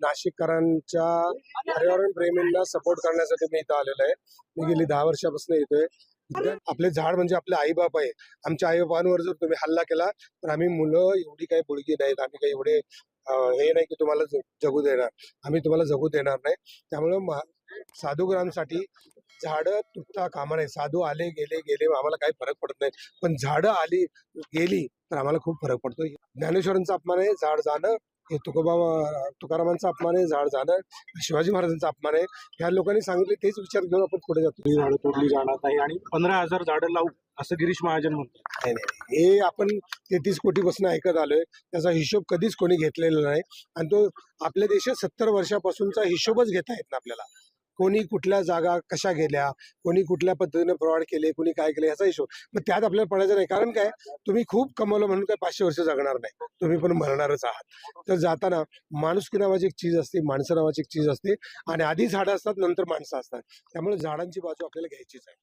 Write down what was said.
नाशिककरांच्या पर्यावरण प्रेमींना सपोर्ट करण्यासाठी मी इथं आलेलो आहे. मी गेली दहा वर्षापासून येतोय आपले झाड म्हणजे आपले आईबाप आहे. आमच्या आईबापांवर जर तुम्ही हल्ला केला तर आम्ही मुलं एवढी काही बुडगी नाहीत. आम्ही काही एवढे हे नाही की तुम्हाला जगू देणार. आम्ही तुम्हाला जगू देणार नाही. त्यामुळं साधूग्रांसाठी झाडं तुटता कामा नाही साधू आले गेले गेले आम्हाला काही फरक पडत नाही. पण झाडं आली गेली तर आम्हाला खूप फरक पडतो. ज्ञानेश्वरांचा अपमान आहे. झाड जाणं हे तुकोबा तुकारामांचा अपमान आहे झाड जाणं शिवाजी महाराजांचा अपमान आहे. ह्या लोकांनी सांगितले तेच विचार घेऊन आपण पुढे जातो. ही झाडं तोडली जाणार नाही आणि पंधरा हजार झाडं लावू असं गिरीश महाजन म्हणतो नाही, नाही. हे आपण तेहतीस कोटीपासून ऐकत आलोय. त्याचा हिशोब कधीच कोणी घेतलेला नाही. आणि तो आपल्या देशात सत्तर वर्षापासूनचा हिशोबच घेता येत ना आपल्याला. कोणी कुठल्या जागा कशा गेल्या कोणी कुठल्या पद्धतीने फ्रॉड केले कोणी काय केले याचा हिशोब. मग त्यात आपल्याला पडायचं नाही. कारण काय? तुम्ही खूप कमवलं म्हणून काय पाचशे वर्ष जगणार नाही. तुम्ही पण मरणारच आहात. तर जाताना माणुसकी नावाची एक चीज असते माणसं नावाची एक चीज असते आणि आधी झाडं असतात नंतर माणसं असतात. त्यामुळे झाडांची बाजू आपल्याला घ्यायचीच आहे.